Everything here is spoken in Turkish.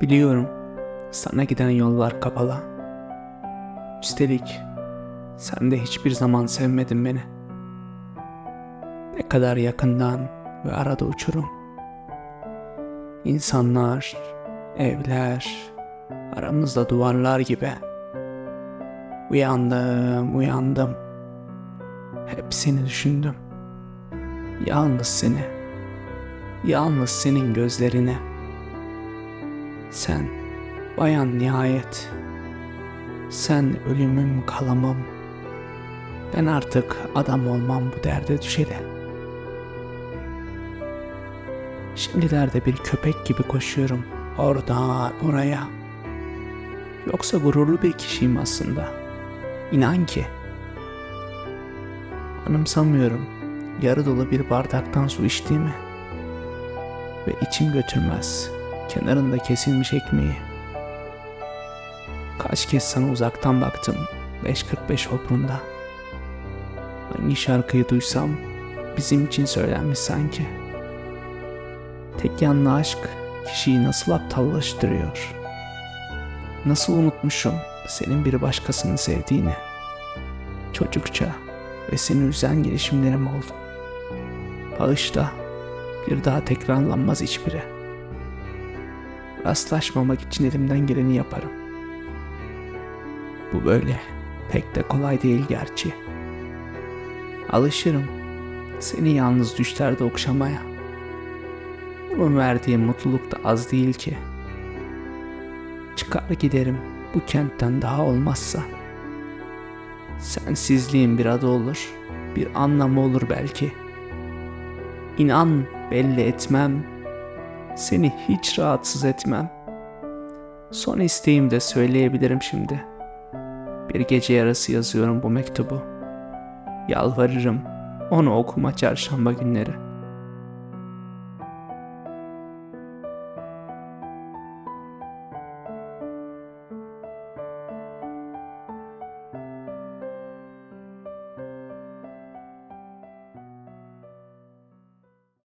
Biliyorum sana giden yollar kapalı. Üstelik sen de hiçbir zaman sevmedin beni. Ne kadar yakından ve arada uçurum. İnsanlar, evler, aramızda duvarlar gibi. Uyandım, uyandım. Hep seni düşündüm. Yalnız seni. Yalnız senin gözlerine. Sen bayan nihayet. Sen ölümüm kalamım. Ben artık adam olmam bu derde düşeli. Şimdilerde bir köpek gibi koşuyorum oradan oraya. Yoksa gururlu bir kişiyim aslında. İnan ki. Anımsamıyorum yarı dolu bir bardaktan su içtiğimi. Ve içim götürmez kenarında kesilmiş ekmeği. Kaç kez sana uzaktan baktım 5.45 obrunda. Hangi şarkıyı duysam bizim için söylenmiş sanki. Tek yanlı aşk kişiyi nasıl aptallaştırıyor. Nasıl unutmuşum senin bir başkasını sevdiğini. Çocukça ve seni üzen gelişimlerim oldu. Bağışla bir daha tekrarlanmaz hiçbiri. Rastlaşmamak için elimden geleni yaparım. Bu böyle pek de kolay değil gerçi. Alışırım seni yalnız düşlerde okşamaya. Bunun verdiği mutluluk da az değil ki. Çıkar giderim bu kentten daha olmazsa. Sensizliğin bir adı olur, bir anlamı olur belki. İnan belli etmem, seni hiç rahatsız etmem. Son isteğim de söyleyebilirim şimdi. Bir gece yarısı yazıyorum bu mektubu. Yalvarırım onu okuma çarşamba günleri.''